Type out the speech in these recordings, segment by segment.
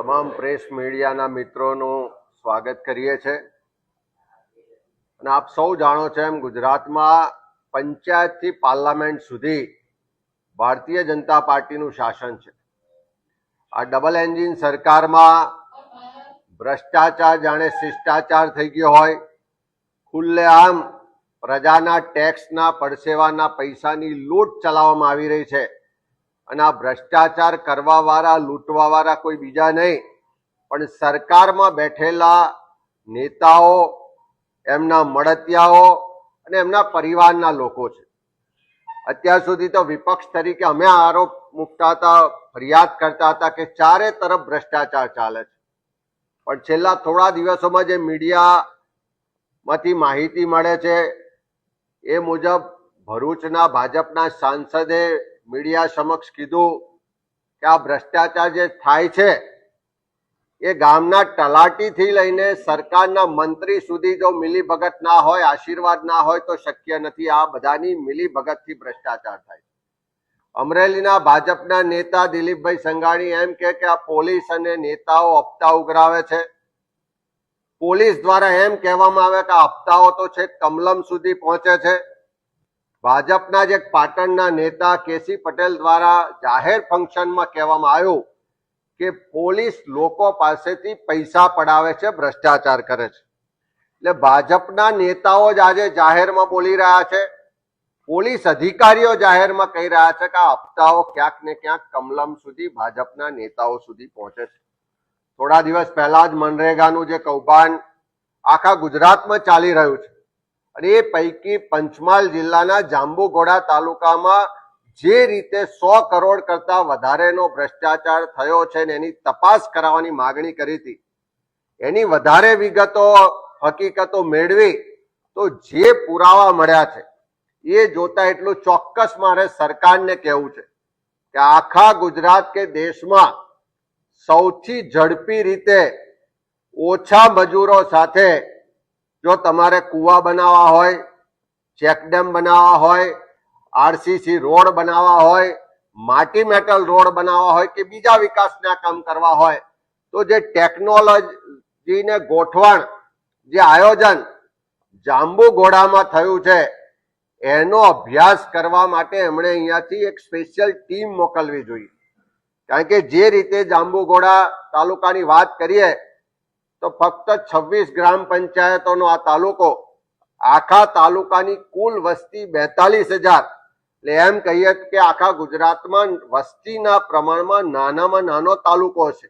તમામ પ્રેસ મીડિયાના મિત્રોનું સ્વાગત કરીએ છે. અને આપ સૌ જાણો છો એમ ગુજરાતમાં પંચાયતથી પાર્લામેન્ટ સુધી ભારતીય જનતા પાર્ટીનું શાસન છે. આ ડબલ એન્જિન સરકારમાં ભ્રષ્ટાચાર જાણે શિષ્ટાચાર થઈ ગયો હોય, ખુલ્લેઆમ પ્રજાના ટેક્સના પડસેવાના પૈસાની લૂંટ ચલાવવામાં આવી રહી છે. અને આ ભ્રષ્ટાચાર કરવા વાળા લૂંટવા વાળા કોઈ બીજા નહીં. પણ સરકારમાં બેઠેલા નેતાઓ, એમના મળતિયાઓ અને એમના પરિવારના લોકો છે. અત્યાર સુધી તો વિપક્ષ તરીકે અમે આરોપ મૂકતા હતા, ફરિયાદ કરતા હતા કે ચારે તરફ ભ્રષ્ટાચાર ચાલે છે. પણ છેલ્લા થોડા દિવસોમાં જે મીડિયામાંથી માહિતી મળે છે, એ મુજબ ભરૂચના ભાજપના સાંસદે મીડિયા સમક્ષ કીધું કે આ ભ્રષ્ટાચાર જે થાય છે, એ ગામના તલાટીથી લઈને સરકારના મંત્રી સુધી જો મિલીભગત ના હોય, આશીર્વાદ ના હોય, તો શક્ય નથી. આ બધાની મિલીભગતથી ભ્રષ્ટાચાર થાય અમરેલીના ભાજપના નેતા દિલીપભાઈ સંઘાણી એમ કે કે આ પોલીસ અને નેતાઓ હપ્તા ઉઘરાવે છે. પોલીસ દ્વારા એમ કહેવામાં આવે કે આ હપ્તાઓ તો છે કમલમ સુધી પહોંચે છે. ભાજપના જે પાટણના નેતા કેસી પટેલ દ્વારા જાહેર ફંક્શનમાં કહેવામાં આવ્યું કે પોલીસ લોકો પાસેથી પૈસા પડાવે છે, ભ્રષ્ટાચાર કરે છે. એટલે ભાજપના નેતાઓ જ આજે જાહેરમાં બોલી રહ્યા છે. પોલીસ અધિકારીઓ જાહેરમાં કહી રહ્યા છે કે આ હપ્તાઓ ક્યાંક ને ક્યાંક કમલમ સુધી ભાજપના નેતાઓ સુધી પહોંચે છે. થોડા દિવસ પહેલા જ મનરેગાનું જે કૌભાંડ આખા ગુજરાતમાં ચાલી રહ્યું છે. અને એ પૈકી પંચમહાલ જિલ્લાના જાંબુઘોડા તાલુકામાં જે રીતે સો કરોડ કરતા વધારેનો ભ્રષ્ટાચાર થયો છે ને એની તપાસ કરાવવાની માગણી કરી હતી, એની વધારે વિગતો, હકીકતો મેળવી તો જે પુરાવા મળ્યા છે, એ જોતા એટલું ચોક્કસ મારે સરકારને કહેવું છે કે આખા ગુજરાત કે દેશમાં સૌથી ઝડપી રીતે ઓછા મજૂરો સાથે જો તમારે કૂવા બનાવવા હોય ચેકડેમ બનાવવા હોય, આરસીસી રોડ બનાવવા હોય, માટી મેટલ રોડ બનાવવા હોય કે બીજા વિકાસના કામ કરવા હોય, તો જે ટેકનોલોજીને ગોઠવણ, જે આયોજન જાંબુઘોડામાં થયું છે, એનો અભ્યાસ કરવા માટે એમણે અહીંયાથી એક સ્પેશિયલ ટીમ મોકલવી જોઈએ. કારણ કે જે રીતે જાંબુઘોડા તાલુકાની વાત કરીએ તો ફક્ત છવ્વીસ ગ્રામ પંચાયતોનો આ તાલુકો, આખા તાલુકાની કુલ વસ્તી બેતાલીસ હજાર. એટલે એમ કહીએ કે આખા ગુજરાતમાં વસ્તીના પ્રમાણમાં નાનામાં નાનો તાલુકો છે.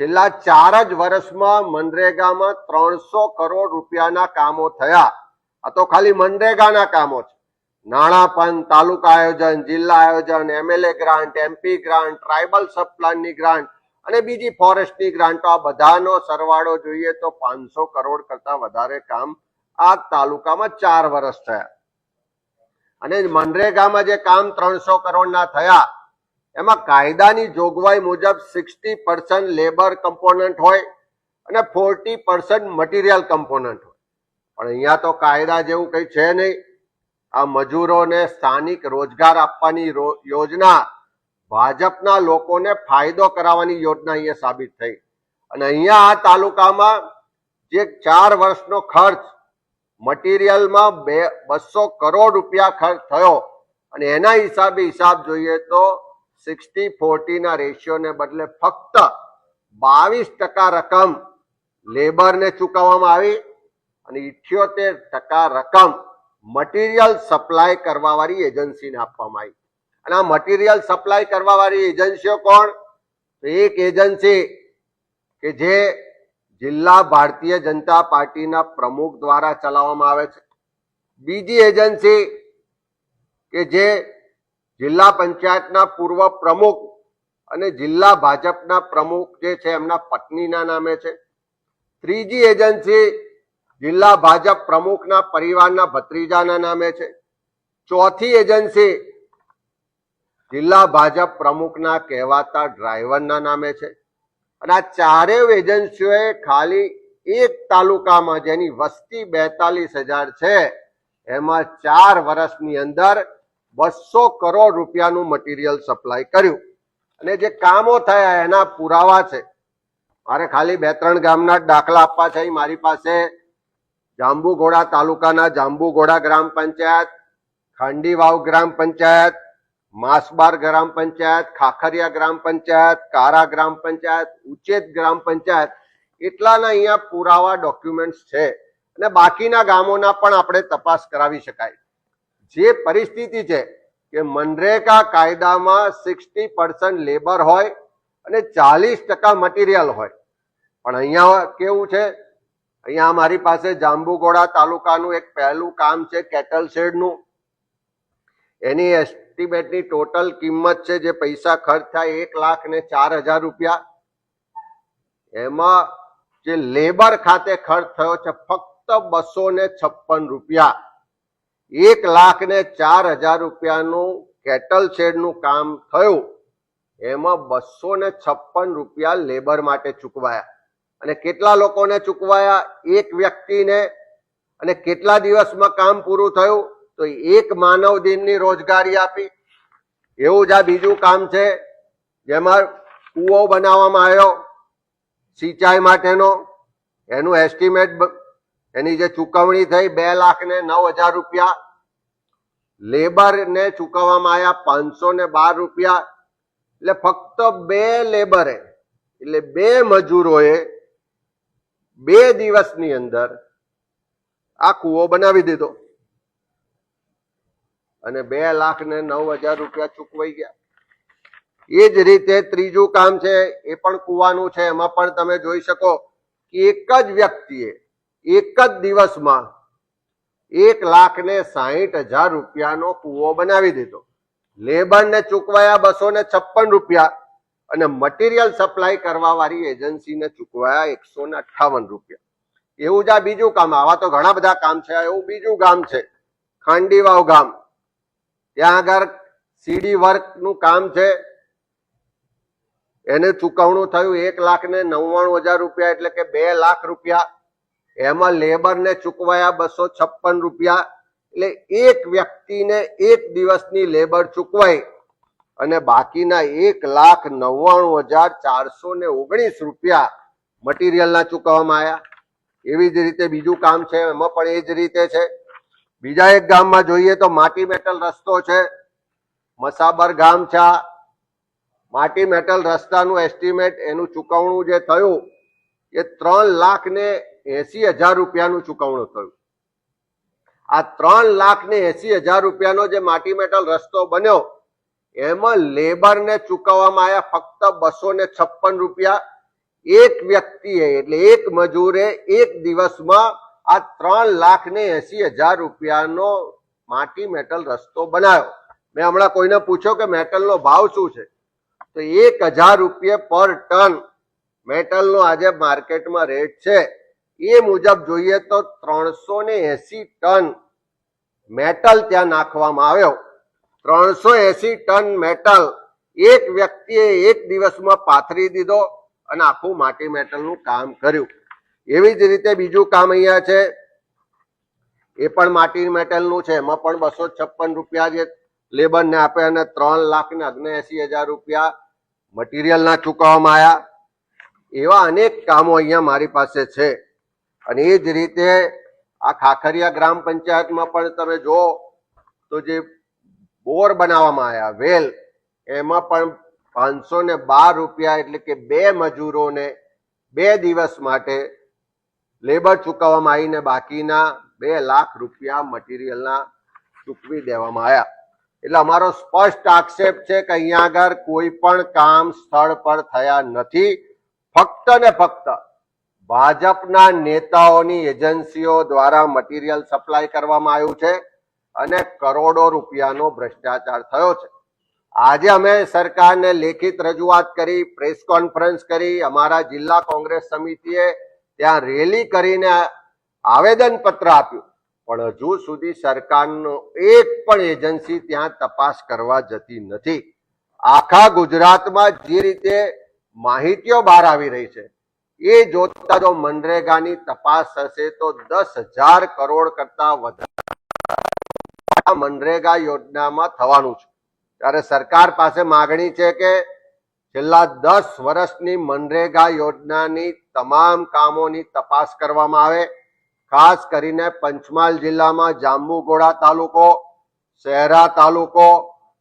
છેલ્લા ચાર જ વર્ષમાં મનરેગામાં ત્રણસો કરોડ રૂપિયાના કામો થયા. આ તો ખાલી મનરેગાના કામો છે. નાણાં તાલુકા આયોજન, જિલ્લા આયોજન, MLA grant, MP grant, tribal sub પ્લાનની ગ્રાન્ટ અને બીજી ફોરેસ્ટની ગ્રાન્ટો આ બધાનો સરવાળો જોઈએ તો પાંચસો કરોડ કરતા વધારે કામ આ તાલુકામાં ચાર વર્ષ થયા. અને મનરેગામાં જે કામ ત્રણસો કરોડના થયા, એમાં કાયદાની જોગવાઈ મુજબ સિક્સટી પર્સન્ટ લેબર કમ્પોનન્ટ હોય અને ફોર્ટી પર્સન્ટ મટીરિયલ કમ્પોનન્ટ હોય. પણ અહીંયા તો કાયદા જેવું કંઈ છે નહીં. આ મજૂરોને સ્થાનિક રોજગાર આપવાની યોજના ભાજપના લોકોને ફાયદો કરાવવાની યોજના અહીંયા સાબિત થઈ. અને અહીંયા આ તાલુકામાં જે ચાર વર્ષનો ખર્ચ મટીરિયલમાં બે, બસો કરોડ રૂપિયા ખર્ચ થયો. અને એના હિસાબે હિસાબ જોઈએ તો સિક્સટી, ફોર્ટીના રેશિયોને બદલે ફક્ત બાવીસ ટકા રકમ લેબરને ચૂકવવામાં આવી અને ઇઠ્યોતેર ટકા રકમ મટીરિયલ સપ્લાય કરવાવાળી એજન્સીને આપવામાં આવી. અને આ મટીરિયલ સપ્લાય કરવા વાળી એજન્સીઓ કોણ? એક એજન્સી કે જે જિલ્લા ભારતીય જનતા પાર્ટીના પ્રમુખ દ્વારા ચલાવવામાં આવે છે. બીજી એજન્સી કે જે જિલ્લા પંચાયતના પૂર્વ પ્રમુખ અને જિલ્લા ભાજપના પ્રમુખ જે છે એમના પત્નીના નામે છે. ત્રીજી એજન્સી જિલ્લા ભાજપ પ્રમુખના પરિવારના ભત્રીજાના નામે છે. ચોથી એજન્સી જિલ્લા ભાજપ પ્રમુખના કહેવાતા ડ્રાઈવરના નામે છે. અને આ ચારેય એજન્સીઓએ ખાલી એક તાલુકામાં જેની વસ્તી બેતાલીસ હજાર છે, એમાં ચાર વર્ષની અંદર બસો કરોડ રૂપિયાનું મટીરિયલ સપ્લાય કર્યું. અને જે કામો થયા એના પુરાવા છે. મારે ખાલી બે ત્રણ ગામના દાખલા આપવા છે. મારી પાસે જાંબુઘોડા તાલુકાના જાંબુઘોડા ગ્રામ પંચાયત, ખાંડીવાવ ગ્રામ પંચાયત માસબાર ગ્રામ પંચાયત, ખાખરિયા ગ્રામ પંચાયત, કારા ગ્રામ પંચાયત ઉચેત ગ્રામ પંચાયત, એટલાના અહીંયા પુરાવા ડોક્યુમેન્ટ્સ છે. અને બાકીના ગામોના પણ આપણે તપાસ કરાવી શકાય. જે પરિસ્થિતિ છે કે મનરેગા કાયદામાં સિક્સટી પર્સન્ટ લેબર હોય અને ચાલીસ ટકા મટીરિયલ હોય. પણ અહીંયા કેવું છે? અહીંયા મારી પાસે જાંબુઘોડા તાલુકાનું એક પહેલું કામ છે, કેટલ શેડનું. એની એસ્ટિમેટની ટોટલ કિંમત છે જે પૈસા ખર્ચ થાય એક લાખ ને ચાર હજાર રૂપિયા. એમાં જે લેબર ખાતે ખર્ચ થયો છે ફક્ત બસો ને છપ્પન રૂપિયા. એક લાખ ને ચાર હજાર રૂપિયાનું કેટલ શેડનું કામ થયું. એમાં બસો ને છપ્પન રૂપિયા લેબર માટે ચૂકવાયા. અને કેટલા લોકોને ચૂકવાયા? એક વ્યક્તિને. અને કેટલા દિવસમાં કામ પૂરું થયું? તો એક માનવ દિનની રોજગારી આપી. એવું જ આ બીજું કામ છે જેમાં કૂવો બનાવવામાં આવ્યો સિંચાઈ માટેનો. એનું એસ્ટિમેટ એની જે ચૂકવણી થઈ બે લાખ ને નવ હજાર રૂપિયા. લેબર ને ચૂકવવામાં આવ્યા પાંચસો ને બાર રૂપિયા. એટલે ફક્ત બે લેબરે, એટલે બે મજૂરોએ બે દિવસની અંદર આ કૂવો બનાવી દીધો. અને બે લાખ ને નવ હજાર રૂપિયા ચૂકવાઈ ગયા. એ જ રીતે ત્રીજું કામ છે, એ પણ કૂવાનું છે. એમાં પણ તમે જોઈ શકો કે એક જ વ્યક્તિએ એક જ દિવસમાં એક લાખ ને સાહીઠ હજાર રૂપિયાનો કૂવો બનાવી દીધો. લેબરને ચૂકવાયા બસો ને છપ્પન રૂપિયા અને મટીરિયલ સપ્લાય કરવા વાળી એજન્સીને ચૂકવાયા એકસો ને અઠ્ઠાવન રૂપિયા. એવું જ આ બીજું કામ, આવા તો ઘણા બધા કામ છે એવું બીજું ગામ છે, ખાંડીવાવ ગામ. ત્યાં આગળ સીડી વર્કનું કામ છે. એને ચૂકવણું થયું એક લાખ ને નવ્વાણું હજાર રૂપિયા એટલે કે બે લાખ રૂપિયા. એમાં લેબર ને ચૂકવાયા બસો છપ્પન રૂપિયા. એટલે એક વ્યક્તિને એક દિવસની લેબર ચૂકવાઈ અને બાકીના એક લાખ નવ્વાણું હજાર ચારસો ને ઓગણીસ રૂપિયા મટીરિયલના ચૂકવવામાં આવ્યા. એવી જ રીતે બીજું કામ છે, એમાં પણ એ જ રીતે છે. બીજા એક ગામમાં જોઈએ તો માટી મેટલ રસ્તો છે. મસાબર ગામ છે માટી મેટલ રસ્તાનું એસ્ટિમેટ એનું ચૂકવણું જે થયું એ ત્રણ લાખ ને એસી હજાર રૂપિયાનું ચૂકવણું થયું. આ ત્રણ લાખ ને એસી હજાર રૂપિયાનો જે માટી મેટલ રસ્તો બન્યો, એમાં લેબરને ચૂકવવામાં આવ્યા ફક્ત બસો ને છપ્પન રૂપિયા. એક વ્યક્તિએ એટલે એક મજૂરે એક દિવસમાં આ ત્રણ લાખ ને એસી હજાર રૂપિયાનો માટી મેટલ રસ્તો બનાવ્યો. મેં હમણાં કોઈને પૂછ્યો કે મેટલનો ભાવ શું છે? તો એક હજાર રૂપિયા પર ટન મેટલનો આજે માર્કેટમાં રેટ છે. એ મુજબ જોઈએ તો ત્રણસો ને એસી ટન મેટલ ત્યાં નાખવામાં આવ્યો. ત્રણસો એસી ટન મેટલ એક વ્યક્તિએ એક દિવસમાં પાથરી દીધો અને આખું માટી મેટલનું કામ કર્યું. એવી જ રીતે બીજું કામ અહીંયા છે. એ પણ માટી મેટલનું છે. એમાં પણ બસો છપ્પન રૂપિયા જે લેબરને આપે અને ત્રણ લાખ ને અગ્નેસી હજાર રૂપિયા મટીરિયલના ચૂકવવામાં આવ્યા એવા અનેક કામો અહીંયા મારી પાસે છે. અને એ જ રીતે આ ખાખરિયા ગ્રામ પંચાયતમાં પણ તમે જો તો જે બોર બનાવવામાં આવ્યા વેલ, એમાં પણ પાંચસો ને બાર રૂપિયા એટલે કે બે મજૂરોને બે દિવસ માટે લેબર ચૂકવવામાં આવીને બાકીના બે લાખ રૂપિયા મટીરિયલના ચૂકવી દેવામાં આવ્યા. એટલે અમારો સ્પષ્ટ આક્ષેપ છે કે અહીંયા આગળ કોઈ પણ કામ સ્થળ પર થયા નથી. ફક્ત ને ફક્ત ભાજપના નેતાઓની એજન્સીઓ દ્વારા મટીરિયલ સપ્લાય કરવામાં આવ્યું છે અને કરોડો રૂપિયાનો ભ્રષ્ટાચાર થયો છે. આજે અમે સરકારને લેખિત રજૂઆત કરી, પ્રેસ કોન્ફરન્સ કરી, અમારા જિલ્લા કોંગ્રેસ સમિતિએ ત્યાં રેલી કરીને આવેદન પત્ર આપ્યું. પણ હજુ સુધી સરકારનો એક પણ એજન્સી ત્યાં તપાસ કરવા જતી નથી. આખા ગુજરાતમાં જે રીતે માહિતીઓ બહાર આવી રહી છે, એ જોતા જો મનરેગાની તપાસ થશે તો દસ હજાર કરોડ કરતા વધારે મનરેગા યોજનામાં થવાનું છે. ત્યારે સરકાર પાસે માગણી છે કે છેલ્લા દસ વર્ષની મનરેગા યોજનાની તમામ કામોની તપાસ કરવામાં આવે. ખાસ કરીને પંચમહાલ જિલ્લામાં જાંબુગોડા તાલુકો શહેરા તાલુકો,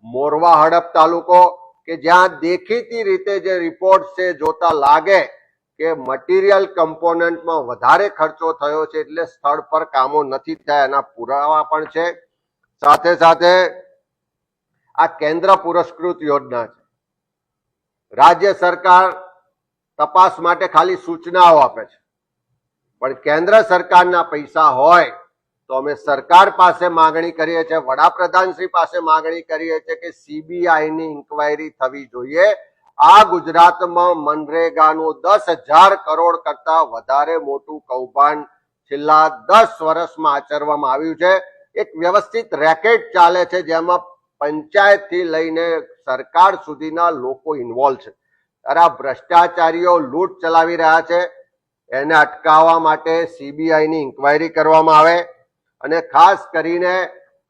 મોરવા હડપ તાલુકો, કે જ્યાં દેખીતી રીતે જે રિપોર્ટ છે જોતા લાગે કે મટીરિયલ કમ્પોનન્ટમાં વધારે ખર્ચો થયો છે એટલે સ્થળ પર કામો નથી થયા, એના પુરાવા પણ છે. સાથે સાથે આ કેન્દ્ર પુરસ્કૃત યોજના છે. રાજ્ય સરકાર તપાસ માટે ખાલી સૂચનાઓ આપે છે. પણ કેન્દ્ર સરકારના પૈસા હોય તો અમે સરકાર પાસે માગણી કરીએ છીએ, વડાપ્રધાન શ્રી પાસે માગણી કરીએ છીએ કે સીબીઆઈની ઇન્કવાયરી થવી જોઈએ. આ ગુજરાતમાં મનરેગાનું દસ હજાર કરોડ કરતા વધારે મોટું કૌભાંડ છેલ્લા દસ વર્ષમાં આચરવામાં આવ્યું છે. એક વ્યવસ્થિત રેકેટ ચાલે છે જેમાં પંચાયતથી લઈને સરકાર સુધીના લોકો ઇન્વોલ્વ છે. ત્યારે ભ્રષ્ટાચારીઓ લૂંટ ચલાવી રહ્યા છે. એને અટકાવવા માટે સીબીઆઈ ની ઇન્કવાયરી કરવામાં આવે અને ખાસ કરીને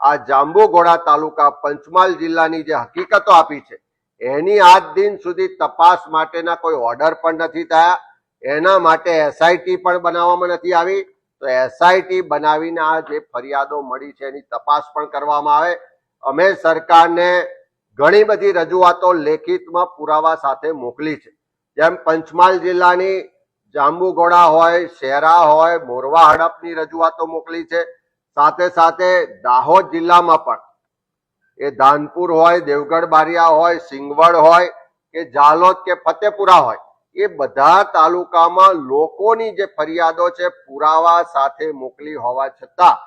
આ જાંબુઘોડા તાલુકા પંચમહાલ જિલ્લાની જે હકીકતો આપી છે, એની આજ દિન સુધી તપાસ માટેના કોઈ ઓર્ડર પણ નથી થયા. એના માટે એસઆઈટી પણ બનાવવામાં નથી આવી. તો એસઆઈટી બનાવીને આ જે ફરિયાદો મળી છે એની તપાસ પણ કરવામાં આવે. અમે સરકારને ઘણી બધી રજૂઆતો લેખિતમાં પુરાવા સાથે મોકલી છે. જેમ પંચમહાલ જિલ્લાની જાંબુઘોડા હોય, શેરા હોય, મોરવા હડપની રજૂઆતો મોકલી છે. સાથે સાથે દાહોદ જિલ્લામાં પણ એ ધાનપુર હોય, દેવગઢ બારિયા હોય, સિંગવડ હોય કે જાલોદ કે ફતેપુરા હોય, એ બધા તાલુકામાં લોકોની જે ફરિયાદો છે પુરાવા સાથે મોકલી હોવા છતાં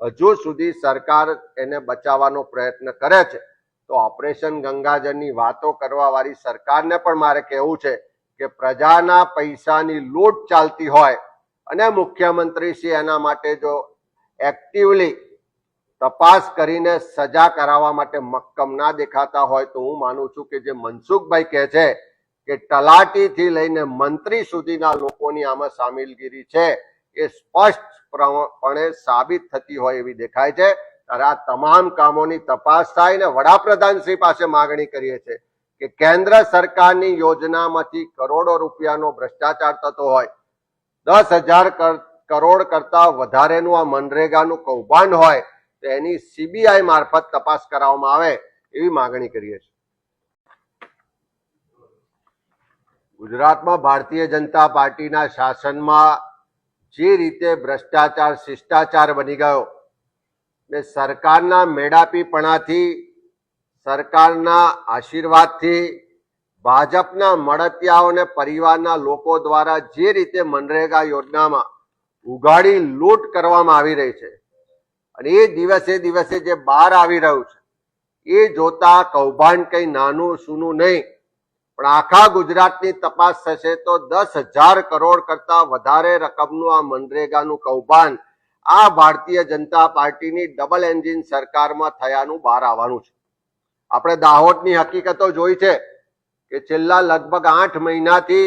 હજુ સુધી સરકાર એને બચાવવાનો પ્રયત્ન કરે છે, તો ઓપરેશન ગંગાજળની વાતો કરવા વાળી સરકારને પણ મારે કહેવું છે કે પ્રજાના પૈસાની લૂંટ ચાલતી હોય અને મુખ્યમંત્રી શ્રી એના માટે જો એક્ટિવલી તપાસ કરીને સજા કરાવવા માટે મક્કમ ના દેખાતા હોય તો હું માનું છું કે જે મનસુખભાઈ કહે છે કે તલાટીથી લઈને મંત્રી સુધીના લોકોની આમાં સામેલગીરી છે એ સ્પષ્ટપણે સાબિત થતી હોય એવી દેખાય છે. ત્યારે આ તમામ કામોની તપાસ થાય ને વડાપ્રધાન શ્રી પાસે માગણી કરીએ છે કે કેન્દ્ર સરકારની યોજનામાંથી કરોડો રૂપિયાનો ભ્રષ્ટાચાર થતો હોય, દસ હજાર કરોડ કરતા વધારેનું આ મનરેગાનું કૌભાંડ હોય, તો એની સીબીઆઈ મારફત તપાસ કરાવવામાં આવે એવી માગણી કરીએ છીએ. ગુજરાતમાં ભારતીય જનતા પાર્ટીના શાસનમાં જે રીતે ભ્રષ્ટાચાર, શિષ્ટાચાર બની ગયો ને સરકારના મેળાપીપણાથી, સરકારના આશીર્વાદથી ભાજપના મળતિયાઓને પરિવારના લોકો દ્વારા જે રીતે મનરેગા યોજનામાં ઉગાડી લૂંટ કરવામાં આવી રહી છે અને એ દિવસે દિવસે જે બહાર આવી રહ્યું છે, એ જોતા કૌભાંડ કંઈ નાનું સૂનું નહીં. પણ આખા ગુજરાતની તપાસ થશે તો દસ હજાર કરોડ કરતા વધારે રકમનું આ મનરેગાનું કૌભાંડ આ ભારતીય જનતા પાર્ટીની ડબલ એન્જિન સરકારમાં થયાનું બહાર આવવાનું છે. આપણે દાહોદની હકીકતો જોઈ છે કે છેલ્લા લગભગ આઠ મહિનાથી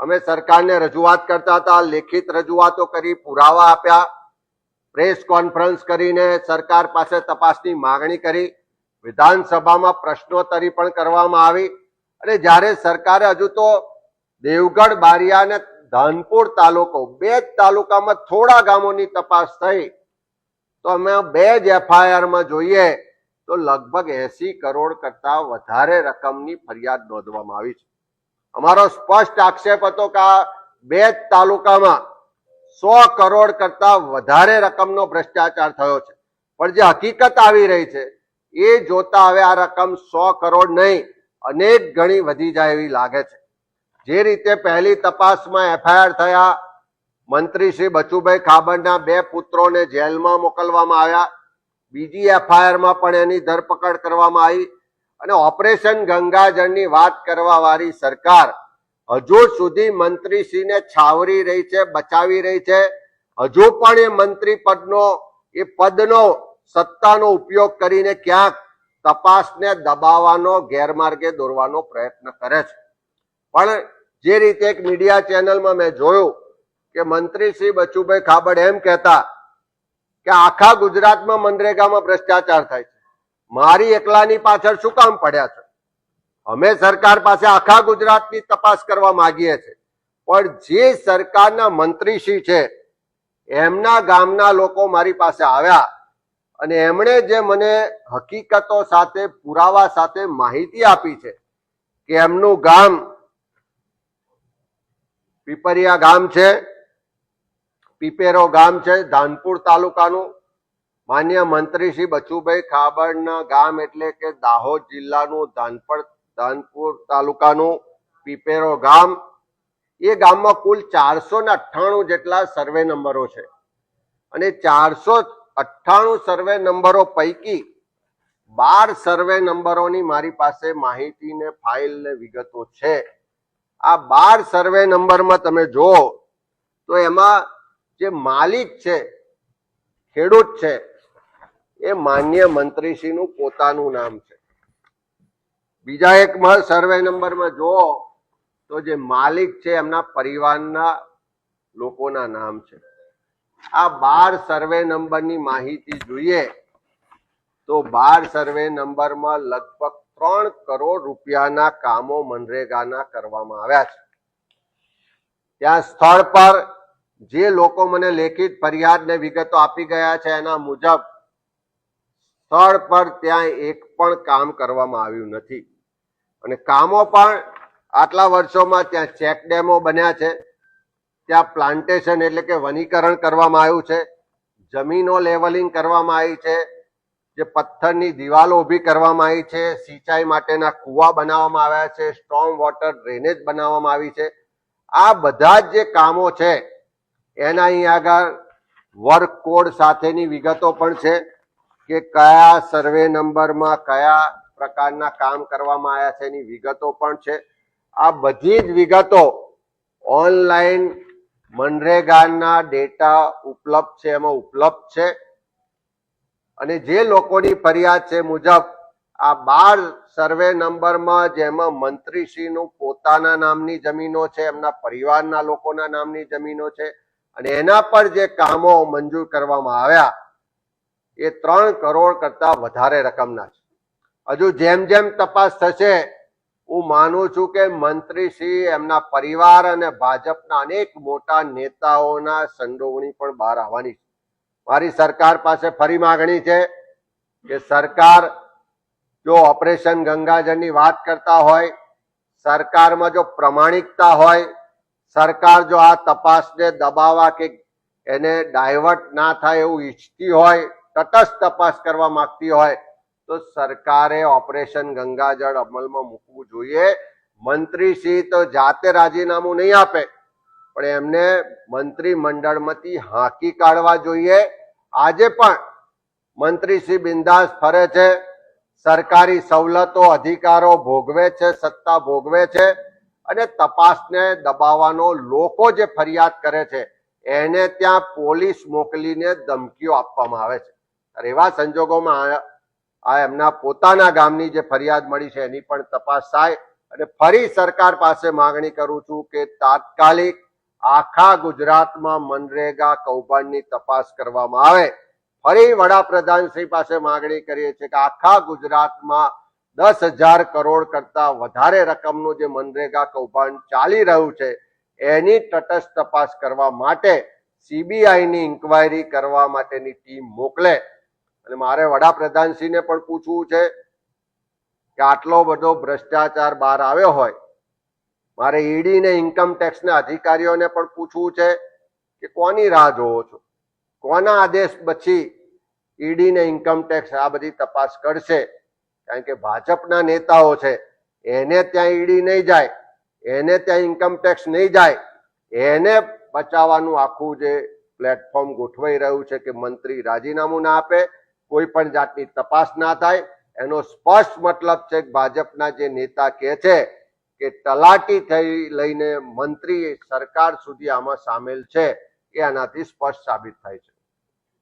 અમે સરકારને રજૂઆત કરતા હતા, લેખિત રજૂઆતો કરી, પુરાવા આપ્યા, પ્રેસ કોન્ફરન્સ કરીને સરકાર પાસે તપાસની માગણી કરી, વિધાનસભામાં પ્રશ્નોત્તરી પણ કરવામાં આવી. અને જ્યારે સરકારે હજુ તો દેવગઢ બારિયા અને ધાનપુર તાલુકો, બે જ તાલુકામાં થોડા ગામોની તપાસ થઈ, તો અમે બે જ એફઆઈઆરમાં જોઈએ, તો લગભગ એસી કરોડ કરતા વધારે રકમની ફરિયાદ નોંધવામાં આવી છે. અમારો સ્પષ્ટ આક્ષેપ હતો કે આ બે જ તાલુકામાં સો કરોડ કરતા વધારે રકમનો ભ્રષ્ટાચાર થયો છે. પણ જે હકીકત આવી રહી છે, એ જોતા હવે આ રકમ સો કરોડ નહીં અનેક ગણી વધી જાય એવી લાગે છે. જે રીતે પહેલી તપાસમાં એફઆઈઆર થયા, મંત્રી શ્રી બચુભાઈ ખાબડના બે પુત્રોને જેલમાં મોકલવામાં આવ્યા. બીજી એફઆઈઆરમાં પણ એની ધરપકડ કરવામાં આવી અને ઓપરેશન ગંગાજળની વાત કરવાવાળી સરકાર હજુ સુધી મંત્રીશ્રીને છાવરી રહી છે, બચાવી રહી છે. હજુ પણ એ મંત્રી પદનો, એ પદનો સત્તાનો ઉપયોગ કરીને ક્યાંક તપાસને દબાવવાનો, ગેરમાર્ગે દોરવાનો પ્રયત્ન કરે છે. પણ જે રીતે એક મીડિયા ચેનલમાં મેં જોયું કે મંત્રી શ્રી બચુભાઈ ખાબડ એમ કહેતા કે આખા ગુજરાતમાં મનરેગામાં ભ્રષ્ટાચાર થાય છે. મારી એકલાની પાછળ શું કામ પડ્યા છે? અમે સરકાર પાસે આખા ગુજરાતની તપાસ કરવા માંગીએ છીએ. પણ જે સરકારના મંત્રીશ્રી છે, એમના ગામના લોકો મારી પાસે આવ્યા અને એમણે જે મને હકીકતો સાથે, પુરાવા સાથે માહિતી આપી છે કે એમનું ગામ પીપરિયા ગામ છે, પીપેરો ગામ છે ધાનપુર તાલુકાનું. માન્ય મંત્રી શ્રી બચુભાઈ ખાબડના ગામ એટલે કે દાહોદ જિલ્લાનું ધાનપર ધાનપુર તાલુકાનું પીપેરો ગામ. એ ગામમાં કુલ ચારસો ને અઠ્ઠાણું જેટલા સર્વે નંબરો છે. અને ચારસો અઠ્ઠાણું સર્વે નંબરો પૈકી બાર સર્વે નંબરોની મારી પાસે માહિતી ને ફાઇલ ને વિગતો છે. આ બાર સર્વે નંબરમાં તમે જુઓ તો એમાં જે માલિક છે, ખેડૂત છે, એ માન્ય મંત્રીશ્રીનું પોતાનું નામ છે. બીજા એક સર્વે નંબરમાં જુઓ તો જે માલિક છે એમના પરિવારના લોકોના નામ છે. આ બાર સર્વે નંબરની માહિતી જોઈએ તો બાર સર્વે નંબરમાં લગભગ ત્રણ કરોડ રૂપિયાના કામો મનરેગાના કરવામાં આવ્યા છે. ત્યાં સ્થળ પર જે લોકો મને લેખિત ફરિયાદ ને વિગતો આપી ગયા છે એના મુજબ સ્થળ પર ત્યાં એક પણ કામ કરવામાં આવ્યું નથી. અને કામો પણ આટલા વર્ષોમાં ત્યાં ચેક ડેમો બન્યા છે. ત્યાં પ્લાન્ટેશન એટલે કે વનીકરણ કરવામાં આવ્યું છે, જમીનો લેવલિંગ કરવામાં આવી છે, જે પથ્થરની દિવાલો ઊભી કરવામાં આવી છે, સિંચાઈ માટેના કુવા બનાવવામાં આવ્યા છે સ્ટ્રોંગ વોટર ડ્રેનેજ બનાવવામાં આવી છે. આ બધા જ જે કામો છે, એના અહીં આગળ વર્ક કોડ સાથેની વિગતો પણ છે કે કયા સર્વે નંબરમાં કયા પ્રકારના કામ કરવામાં આવ્યા છે એની વિગતો પણ છે. આ બધી જ વિગતો ઓનલાઈન મનરેગાના ડેટા ઉપલબ્ધ છે, એમાં ઉપલબ્ધ છે. અને જે લોકોની ફરિયાદ છે મુજબ, આ બાર સર્વે નંબરમાં જેમાં મંત્રીશ્રીનું પોતાના નામની જમીનો છે, એમના પરિવારના લોકોના નામની જમીનો છે. અને એના પર જે કામો મંજૂર કરવામાં આવ્યા, એ ત્રણ કરોડ કરતા વધારે રકમના છે. હજુ જેમ જેમ તપાસ થશે હું માનું છું કે મંત્રીશ્રી એમના પરિવાર અને ભાજપના અનેક મોટા નેતાઓના સંડોવણી પણ બહાર આવવાની છે. મારી સરકાર પાસે ફરી માગણી છે કે સરકાર જો ઓપરેશન ગંગાજળની વાત કરતા હોય, સરકારમાં જો પ્રમાણિકતા હોય, સરકાર જો આ તપાસને દબાવવા કે એને ડાયવર્ટ ના થાય એવું ઈચ્છતી હોય, તટસ્થ તપાસ કરવા માંગતી હોય તો સરકારે ઓપરેશન ગંગાજળ અમલમાં મૂકવું જોઈએ. મંત્રીશ્રી તો જાતે રાજીનામું નહીં આપે, પણ એમને મંત્રી મંડળમાંથી હાંકી કાઢવા જોઈએ. આજે પણ મંત્રી શ્રી બિંદાસ ફરે છે, સરકારી સવલતો અધિકારો ભોગવે છે, સત્તા ભોગવે છે, અને તપાસને દબાવવાનો લોકો જે ફરિયાદ કરે છે, એને ત્યાં પોલીસ મોકલીને ધમકીઓ આપવામાં આવે છે. એવા સંજોગોમાં આ- એમના પોતાના ગામની જે ફરિયાદ મળી છે એની પણ તપાસ થાય અને ફરી સરકાર પાસે માંગણી કરું છું કે તાત્કાલિક આખા ગુજરાતમાં મનરેગા કૌભાંડની તપાસ કરવામાં આવે. ફરી વડાપ્રધાન શ્રી પાસે માંગણી કરીએ છીએ કે આખા ગુજરાતમાં દસ હજાર કરોડ કરતા વધારે રકમનું જે મનરેગા કૌભાંડ ચાલી રહ્યું છે, એની તટસ્થ તપાસ કરવા માટે સીબીઆઈની ઇન્કવાયરી કરવા માટેની ટીમ મોકલે. અને મારે વડાપ્રધાનશ્રીને પણ પૂછવું છે કે આટલો બધો ભ્રષ્ટાચાર બહાર આવ્યો હોય, મારે ઈડીને ઇન્કમટેક્સના અધિકારીઓને પણ પૂછવું છે કે કોની રાહ જોવો છો? કોના આદેશ પછી ઈડીને ઇન્કમટેક્સ આ બધી તપાસ કરશે? કારણ કે ભાજપના નેતાઓ છે, એને ત્યાં ઈડી નહીં જાય, એને ત્યાં ઇન્કમટેક્સ નહીં જાય, એને બચાવવાનું આખું જે પ્લેટફોર્મ ગોઠવાઈ રહ્યું છે કે મંત્રી રાજીનામું ના આપે કોઈ પણ જાતની તપાસ ના થાય, એનો સ્પષ્ટ મતલબ છે કે ભાજપના જે નેતા કહે છે કે તલાટી થઈ લઈને મંત્રી સરકાર સુધી આમાં સામેલ છે, એ આનાથી સ્પષ્ટ સાબિત થાય છે.